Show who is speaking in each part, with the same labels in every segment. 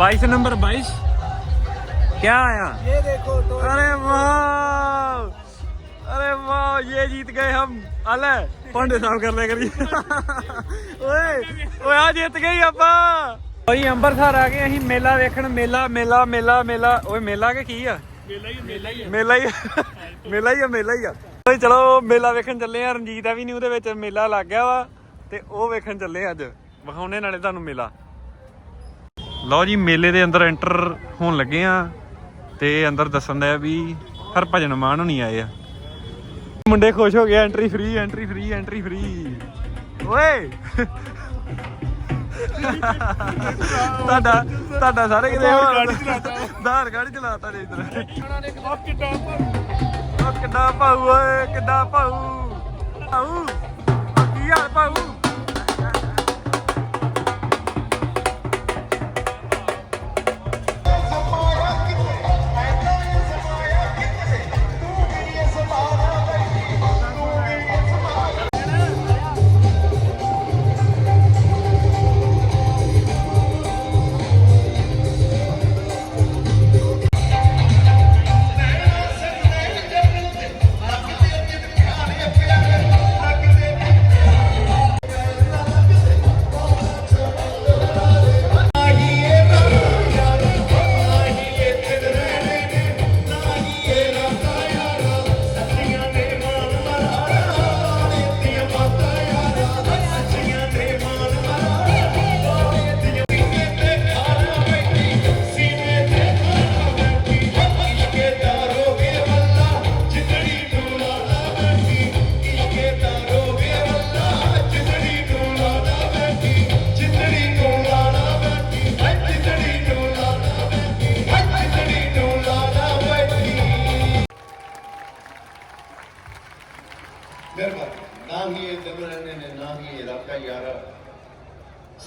Speaker 1: बाईस नंबर बाईस क्या आया
Speaker 2: ये देखो तो
Speaker 1: अरे वाह अरे वाह ये जीत गए हम अले पांडे साहब कर ले करिए ਓਏ ਓਏ ਆ ਜਿੱਤ ਗਏ ਆਪਾਂ ਓਏ ਅੰਬਰਸਰ ਆ ਗਏ ਅਸੀਂ ਮੇਲਾ ਵੇਖਣ ਮੇਲਾ ਮੇਲਾ ਮੇਲਾ ਮੇਲਾ ਓਏ ਮੇਲਾ ਕੇ ਕੀ ਆ ਮੇਲਾ ਹੀ ਮੇਲਾ ਹੀ ਮੇਲਾ ਹੀ ਮੇਲਾ ਹੀ ਆ ਮੇਲਾ ਹੀ ਆ ਓਏ ਚਲੋ ਮੇਲਾ ਵੇਖਣ ਚੱਲੇ ਆ ਰਣਜੀਤ ਆ ਵੀ ਨਹੀਂ ਉਹਦੇ ਵਿੱਚ ਮੇਲਾ ਲੱਗ ਗਿਆ ਵਾ ਤੇ ਉਹ ਵੇਖਣ ਚੱਲੇ ਆ ਅੱਜ ਵਿਖਾਉਣੇ ਨਾਲੇ ਤੁਹਾਨੂੰ ਮੇਲਾ ਲਓ ਜੀ ਮੇਲੇ ਦੇ ਅੰਦਰ ਐਂਟਰ ਹੋਣ ਲੱਗੇ ਆ ਤੇ ਅੰਦਰ ਦੱਸਣ ਦਾ ਵੀ ਹਰਭਜਨ ਮਾਨ ਹੁਣੀ ਆਏ ਆ। ਮੁੰਡੇ ਖੁਸ਼ ਹੋ ਗਏ entry free entry free entry free ਓਏ! ਤੁਹਾਡਾ ਤੁਹਾਡਾ ਸਾਰੇ ਕਿਤੇ ਆਧਾਰ ਕਾਰਡ ਹੀ ਚਲਾਤਾ ਨੇ ਇਧਰ। ਉਹ ਕਿੱਡਾ ਭਾਊ। ਓਏ ਕਿੱਡਾ ਭਾਊ। ਉਹ ਕੀ ਹਾਲ ਭਾਊ?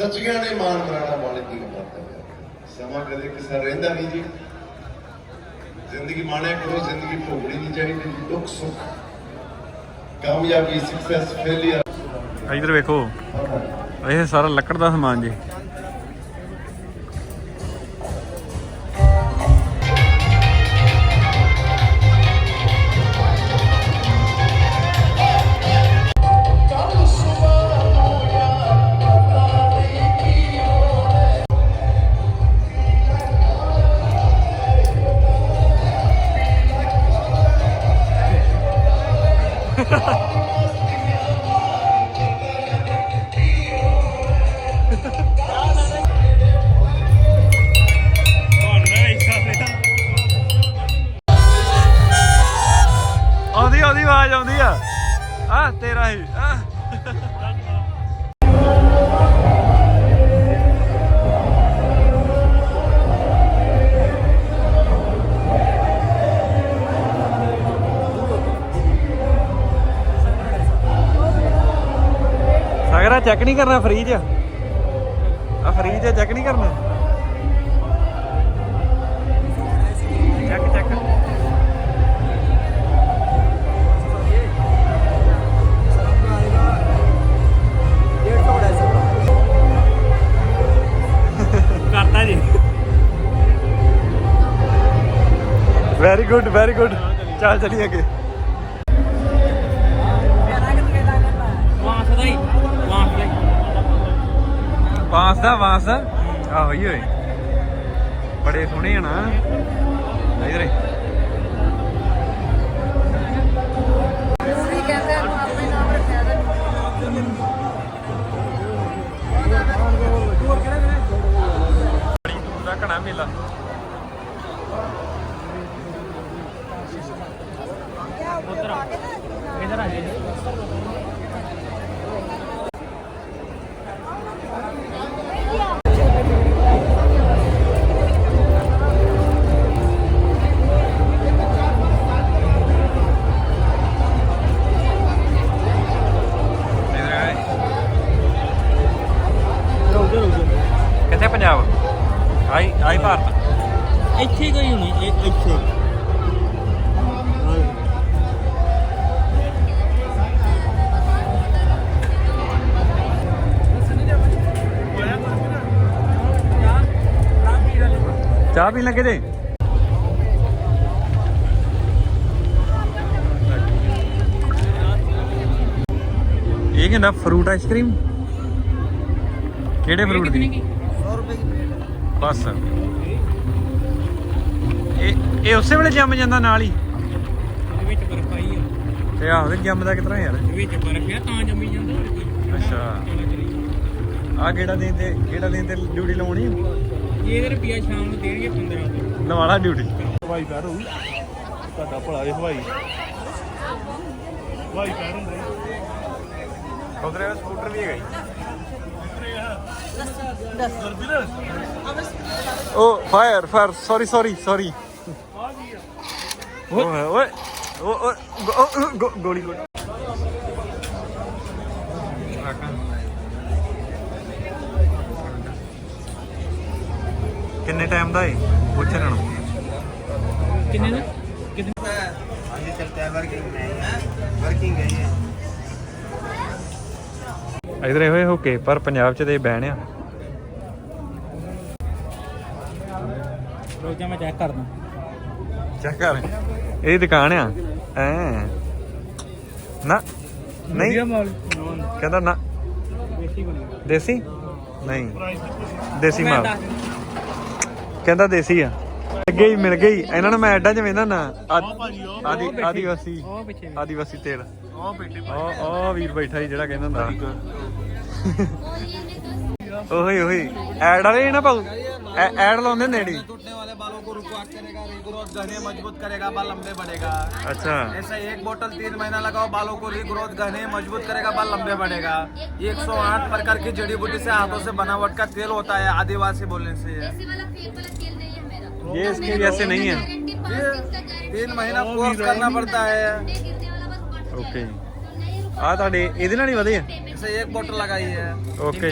Speaker 3: ਸੱਚੀਆਂ ਨੇ ਮਾਨ ਮਰਾਣਾ ਮਾਲਕ ਦੀ ਹੈ। ਸਮਾਂ ਕਦੇ ਕਿਸੇ ਰਹਿੰਦਾ ਨਹੀਂ ਜੀ। ਜ਼ਿੰਦਗੀ ਮਾਣਿਆ ਕਰੋ ਜ਼ਿੰਦਗੀ ਭੋਗਣੀ ਨਹੀਂ ਚਾਹੀਦੀ। ਦੁੱਖ ਸੁੱਖ ਕਾਮਯਾਬੀ ਸਕਸੈਸ ਫੇਲਿਅਰ
Speaker 1: ਇਧਰ ਵੇਖੋ। ਇਹ ਸਾਰਾ ਲੱਕੜ ਦਾ ਸਮਾਨ ਜੀ। ਆਉਂਦੀ ਆਵਾਜ਼ ਆਉਂਦੀ ਆ ਆ ਤੇਰਾ ਹੀ ਆ ਸਾਗਰਾ ਚੈੱਕ ਨਹੀਂ ਕਰਨਾ ਫ੍ਰੀਜ ਆ ਫ੍ਰੀਜ ਚੈੱਕ ਨਹੀਂ ਕਰਨਾ ਵੈਰੀ ਗੁੱਡ ਵੈਰੀ ਗੁੱਡ ਚੱਲ ਚਲੀ ਅੱਗੇ। ਵਾਸ ਦਾ ਵਾਸ ਆਹੋ ਹੀ ਹੋਏ ਬੜੇ ਸੋਹਣੇ ਆ ਨਾ। ਇਧਰੇ ਚਾਹ ਪੀਣ ਲੱਗੇ ਜੇ? ਇਹ ਕਹਿੰਦਾ ਫਰੂਟ ਆਈਸਕ੍ਰੀਮ ਕਿਹੜੇ ਫਰੂਟ ਦੀ?
Speaker 2: 100 ਰੁਪਏ ਦੀ ਪਲੇਟ
Speaker 1: ਬਸ। ਇਹ ਇਹ ਉਸੇ ਵੇਲੇ ਜੰਮ ਜਾਂਦਾ ਨਾਲ ਹੀ।
Speaker 2: ਇਹਦੇ ਵਿੱਚ ਬਰਫ ਆਈ ਆ।
Speaker 1: ਤੇ ਆਹੋ ਤੇ ਜੰਮਦਾ ਕਿਤਨਾ ਯਾਰ।
Speaker 2: ਇਹਦੇ ਵਿੱਚ ਬਰਫ ਆ ਤਾਂ ਜੰਮੀ ਜਾਂਦਾ
Speaker 1: ਅੱਛਾ। ਆ ਕਿਹੜਾ ਦਿਨ ਤੇ ਕਿਹੜਾ ਦਿਨ ਤੇ ਡਿਊਟੀ ਲਾਉਣੀ
Speaker 2: ਇਹ ਰੁਪਿਆ ਸ਼ਾਮ ਨੂੰ ਦੇਣਗੇ 15 ਦੇ
Speaker 1: ਲਵਾਲਾ ਡਿਊਟੀ।
Speaker 4: ਹਵਾਈ ਪੈਰ ਹੋਊ। ਤੁਹਾਡਾ ਭਲਾ ਇਹ ਹਵਾਈ। ਹਵਾਈ ਪੈਰ ਹੁੰਦਾ
Speaker 1: ਉਧਰ ਸਕੂਟਰ ਵੀ ਹੈਗਾ ਓ fire fire sorry sorry sorry. ਓਏ ਓਏ ਓ ਓ ਗੋ- ਓ, ਗੋ- ਗੋਲੀ ਗੋਲੀ। ਕਿੰਨੇ ਟਾਈਮ ਦਾ ਏ? ਪੁੱਛ ਲੈਣਾ।
Speaker 2: ਕਿੰਨੇ ਦਾ ਕਿੰਨੇ?
Speaker 1: ਇਧਰ ਇਹੋ ਹੀ ਹੋ ਕੇ ਪਰ ਪੰਜਾਬ ਚ ਤੇ ਬੈਨ ਆ।
Speaker 2: ਰੋਜ਼ਾਂ ਮੈਂ ਚੈੱਕ ਕਰਦਾ।
Speaker 1: ਚੈੱਕ ਕਰ। ਇਹ ਦੁਕਾਨ ਆ। ਐ। ਨਾ ਨਹੀਂ। ਕਹਿੰਦਾ ਨਾ।
Speaker 2: ਬਣੀ।
Speaker 1: ਦੇਸੀ? ਨਹੀਂ। ਦੇਸੀ ਮਾਲ। ਕਹਿੰਦਾ ਦੇਸੀ ਆ। ਅੱਗੇ ਹੀ ਮਿਲ ਗਈ। ਇਹਨਾਂ ਨੂੰ ਮੈਂ ਐਡਾ ਜਿਵੇਂ ਨਾ ਨਾ ਆਦੀ ਆਦੀਵਾਸੀ। ਆਦੀਵਾਸੀ ਤੇਲ।
Speaker 4: ਉਹ ਬੈਠੇ
Speaker 1: ਉਹ ਵੀਰ ਬੈਠਾ ਹੀ ਜਿਹੜਾ ਕਹਿੰਦਾ ਹੁੰਦਾ ਓਏ ਓਏ ਐਡ ਵਾਲੇ ਨਾ ਪਾਉ। ਐਡ ਲਾਉਂਦੇ ਨੇੜੀ।
Speaker 5: वाले बालों को रुकवाट करेगा रिग्रोथ घने मजबूत करेगा बाल लंबे बढ़ेगा
Speaker 1: ਅੱਛਾ
Speaker 5: ऐसा एक बोतल तीन महीना लगाओ बालों को रिग्रोथ घने मजबूत करेगा बाल लंबे बढ़ेगा ये 108 प्रकार की जड़ी बूटी से हाथों से बनावट का तेल होता है आदिवासी बोलने से है
Speaker 6: ऐसे वाला फेक वाला तेल नहीं है मेरा
Speaker 1: ये इसके जैसे नहीं है
Speaker 6: गारंटी पाँच दिन तक गारंटी
Speaker 5: तीन महीना कोर्स करना पड़ता है
Speaker 6: गिरने वाला बस बढ़
Speaker 1: ਓਕੇ
Speaker 6: तो नहीं
Speaker 1: ਆ ਤੁਹਾਡੇ ਇਹਦੇ ਨਾਲ ਹੀ ਵਧੇ ਆ
Speaker 5: ऐसे एक बोतल लगाई है
Speaker 1: ਓਕੇ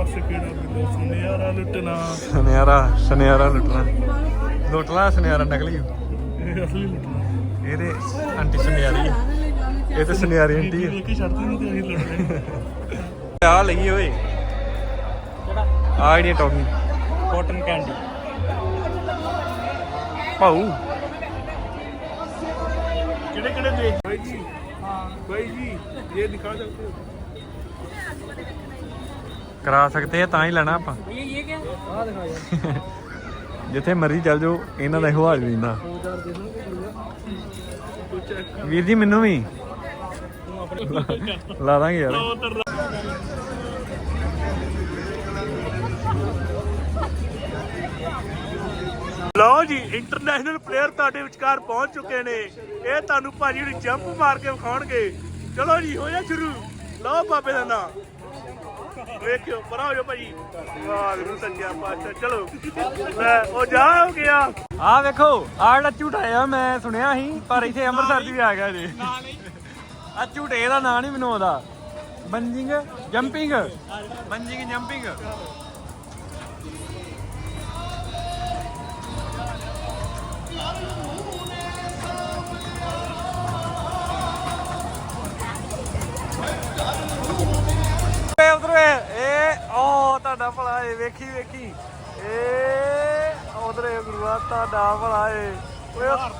Speaker 4: ਬਸ ਕਿਹੜਾ ਬਿੱਲੋ ਸੁਨਿਆਰਾ ਲੁੱਟਣਾ।
Speaker 1: ਸੁਨਿਆਰਾ ਸੁਨਿਆਰਾ ਲੁੱਟਣਾ। ਲੁੱਟਲਾ ਸੁਨਿਆਰਾ ਨਿਕਲੀ?
Speaker 4: ਇਹ ਅਸਲੀ ਲੁੱਟਣਾ।
Speaker 1: ਇਹਦੇ ਆਂਟੀ ਸੁਨਿਆਰੀ ਆ। ਇਹ ਤੇ ਸੁਨਿਆਰੀ ਆਂਟੀ ਆ।
Speaker 4: ਵੇਖ ਕੇ ਛੱਡਦੇ ਨਹੀਂ ਤੇ ਅਸੀਂ ਲੁੱਟਦੇ
Speaker 1: ਆ ਲਈ ਓਏ। ਆ ਜਿਹੜੀ ਟੌਫੀ।
Speaker 2: ਕਾਟਨ ਕੈਂਡੀ
Speaker 1: ਭਾਊ।
Speaker 4: ਕਿਹੜੇ ਕਿਹੜੇ ਦੇਖ? ਭਾਈ ਜੀ। ਹਾਂ ਭਾਈ ਜੀ ਇਹ ਦਿਖਾ ਸਕਦੇ ਹੋ
Speaker 1: ਕਰਾ ਸਕਦੇ ਆ, ਤਾਂ ਹੀ ਲੈਣਾ ਆਪਾਂ।
Speaker 2: ਇਹ ਇਹ ਕੀ ਆ ਦਿਖਾ ਯਾਰ
Speaker 1: ਜਿੱਥੇ ਮਰਜ਼ੀ ਚੱਲ ਜਾਓ, ਇਹਨਾਂ ਦਾ ਇਹੋ ਹਾਲ ਰਹਿੰਦਾ ਵੀਰ ਜੀ, ਮੈਨੂੰ ਵੀ। ਲਾ ਦਾਂਗੇ ਯਾਰ।
Speaker 4: ਲਓ ਜੀ ਇੰਟਰਨੈਸ਼ਨਲ ਪਲੇਅਰ ਤੁਹਾਡੇ ਵਿਚਕਾਰ ਪਹੁੰਚ ਚੁੱਕੇ ਨੇ। ਇਹ ਤੁਹਾਨੂੰ ਭਾਜੀ ਨੂੰ ਜੰਪ ਮਾਰ ਕੇ ਵਿਖਾਉਣਗੇ। ਚਲੋ ਜੀ, ਹੋ ਜਾ ਸ਼ੁਰੂ। ਲਓ ਬਾਬੇ ਦਾ ਨਾਂ ਵੇਖਿਓ, ਪਰਾਂ ਹੋ ਜਾ ਭਾਜੀ। ਵਾਹਿਗੁਰੂ, ਸੱਚਾ ਪਾਤਸ਼ਾਹ। ਚਲੋ ਲੈ ਉਹ ਜਾ ਹੋ ਗਿਆ।
Speaker 1: ਆ ਵੇਖੋ ਆ ਜਿਹੜਾ ਝੂਟਾ ਮੈਂ ਸੁਣਿਆ ਸੀ, ਪਰ ਇੱਥੇ ਅੰਮ੍ਰਿਤਸਰ 'ਚ ਵੀ ਆ ਗਿਆ ਜੀ। ਆ ਝੂਟੇ ਦਾ ਨਾਂ ਨਹੀਂ ਮੈਨੂੰ ਆਉਂਦਾ। Bungee, jumping. Bungee, jumping.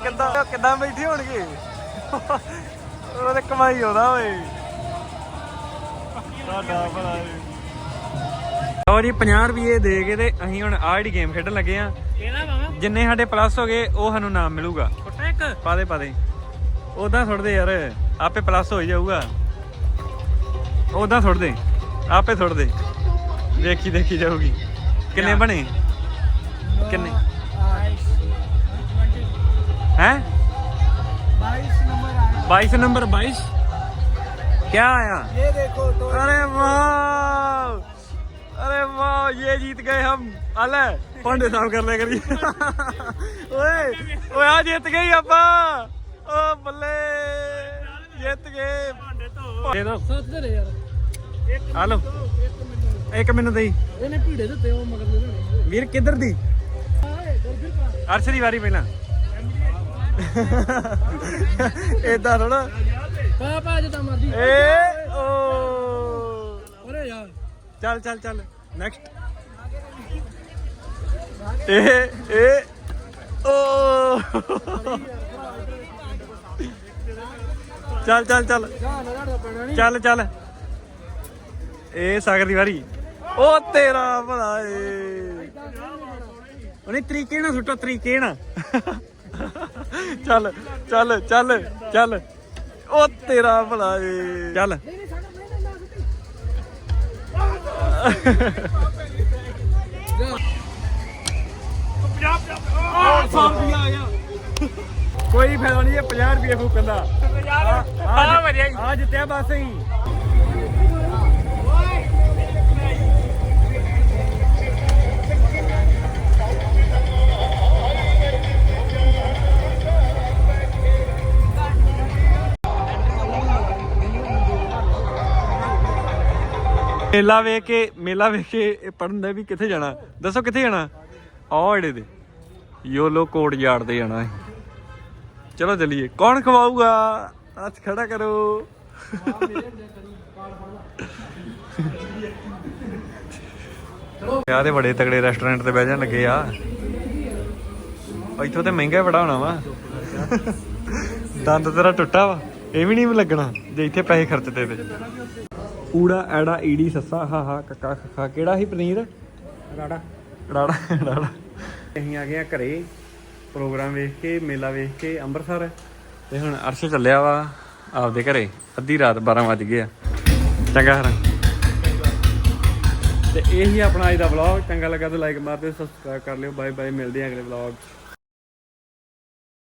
Speaker 1: ਕਿੱਦਾਂ ਉਹ ਕਿੱਦਾਂ ਬੈਠੇ ਹੋਣਗੇ? ਉਹਦੇ ਕਮਾਈ ਆਉਂਦਾ ਓਏ। ਤੁਹਾਡਾ ਭਲਾ ਲਓ ਜੀ 50 ਰੁਪਏ ਦੇ ਕੇ ਤੇ ਅਸੀਂ ਹੁਣ ਆਹ ਜਿਹੜੀ ਗੇਮ ਖੇਡਣ ਲੱਗੇ ਆ।
Speaker 2: ਇਹਦਾ
Speaker 1: ਜਿੰਨੇ ਸਾਡੇ ਪਲੱਸ ਹੋ ਗਏ ਉਹ ਸਾਨੂੰ ਨਾਮ ਮਿਲੂਗਾ।
Speaker 2: ਫੁੱਟਾ ਇੱਕ।
Speaker 1: ਪਾ ਦੇ ਪਾ ਦੇ। ਉਦਾਂ ਸੁੱਟ ਦੇ ਯਾਰ। ਆਪੇ ਪਲੱਸ ਹੋ ਜਾਊਗਾ। ਉਦਾਂ ਸੁੱਟ ਦੇ। ਆਪੇ ਸੁੱਟ ਦੇ। ਦੇਖੀ ਦੇਖੀ ਜਾਊਗੀ। ਕਿੰਨੇ ਬਣੇ? ਕਿੰਨੇ? ਹੈ 22 ਨੰਬਰ 22 क्या आया
Speaker 5: ये देखो तो
Speaker 1: अरे वाह अरे वाह ये जीत गए हम अले पांडे साहब कर ले करिए ओए ओए आ जीत गई अपा ओ बल्ले जीत गए दे दो
Speaker 2: ਸੱਤ ਦੇ ਯਾਰ
Speaker 1: ਆ ਲਓ ਇੱਕ ਮੈਨੂੰ ਦੇਈ
Speaker 2: ਇਹਨੇ ਭੀੜੇ ਦਿੱਤੇ ਉਹ ਮਗਰ ਦੇ
Speaker 1: ਵੀਰ ਕਿੱਧਰ ਦੀ ਅਰਸ਼ ਦੀ ਵਾਰੀ ਪਹਿਲਾਂ ਏਦਾਂ ਥੋੜਾ
Speaker 2: ਪਾ ਪਾ ਜਿੱਦਾਂ ਮਰਜ਼ੀ।
Speaker 1: ਏ ਓ।
Speaker 2: ਓਰੇ ਯਾਰ
Speaker 1: ਚੱਲ ਚੱਲ ਚੱਲ। ਨੈਕਸਟ ਇਹ ਇਹ ਓ। ਚੱਲ ਚੱਲ ਚੱਲ। ਚੱਲ ਚੱਲ। ਇਹ ਸਾਗਰ ਦੀ ਵਾਰੀ। ਉਹ ਤੇਰਾ ਭਲਾ ਏ। ਉਹਨੇ ਤਰੀਕੇ ਨਾਲ ਸੁੱਟੋ ਤਰੀਕੇ ਨਾਲ। ਚੱਲ ਚੱਲ ਚੱਲ ਚੱਲ। ਉਹ ਤੇਰਾ ਭਲਾ ਏ। ਚੱਲ। ਕੋਈ ਫਾਇਦਾ ਨਹੀਂ ਇਹ 50 ਰੁਪਏ ਫੂਕਣ ਦਾ। ਆ ਜਿੱਤਿਆ ਬਸ ਹੀ ਮੇਲਾ ਵੇਖ ਕੇ, ਮੇਲਾ ਵੇਖ ਕੇ ਇਹ ਪੜਨ ਦਾ ਵੀ ਕਿੱਥੇ ਜਾਣਾ? ਦੱਸੋ ਕਿੱਥੇ ਜਾਣਾ? ਆਹ ਏੜੇ ਦੇ। ਯੋਲੋ ਕੋਡ ਯਾਰਡ ਤੇ ਜਾਣਾ ਚਲੋ ਚਲੀਏ। ਕੌਣ ਖਵਾਊਗਾ? ਹੱਥ ਖੜਾ ਕਰੋ। ਯਾਰ, ਇਹ ਬੜੇ ਤਗੜੇ ਰੈਸਟੋਰੈਂਟ ਤੇ ਬਹਿ ਜਾਣ ਲੱਗੇ ਆ। ਇੱਥੋਂ ਤੇ ਮਹਿੰਗਾ ਬੜਾ ਹੋਣਾ ਵਾ। ਦੰਦ ਤੇਰਾ ਟੁੱਟਾ ਵਾ। ਇਹ ਵੀ ਨਹੀਂ ਲੱਗਣਾ, ਜੇ ਇੱਥੇ ਪੈਸੇ ਖਰਚਦੇ ਤੇ। ਊੜਾ ਐੜਾ ਈੜੀ ਸੱਸਾ ਹਾ ਹਾ ਕੱਕਾ ਖੱਖਾ ਕਿਹੜਾ ਸੀ ਪਨੀਰ? ਰਾੜਾ। ਰਾੜਾ ਰਾੜਾ। ਅਸੀਂ ਆ ਗਏ ਆ ਘਰੇ ਪ੍ਰੋਗਰਾਮ ਵੇਖ ਕੇ ਮੇਲਾ ਵੇਖ ਕੇ ਅੰਮ੍ਰਿਤਸਰ ਤੇ ਹੁਣ ਅਰਸ਼ ਚੱਲਿਆ ਵਾ ਆਪਦੇ ਘਰੇ। ਅੱਧੀ ਰਾਤ 12 ਵਜ ਗਏ ਆ। ਚੰਗਾ ਫਿਰ। ਤੇ ਇਹ ਹੀ ਆਪਣਾ ਅੱਜ ਦਾ ਵਲੌਗ ਚੰਗਾ ਲੱਗਾ ਤਾਂ ਲਾਈਕ ਮਾਰ ਦਿਓ ਸਬਸਕ੍ਰਾਈਬ ਕਰ ਲਿਓ। ਬਾਏ ਬਾਏ ਮਿਲਦੇ ਆ ਅਗਲੇ ਵਲੌਗ 'ਚ।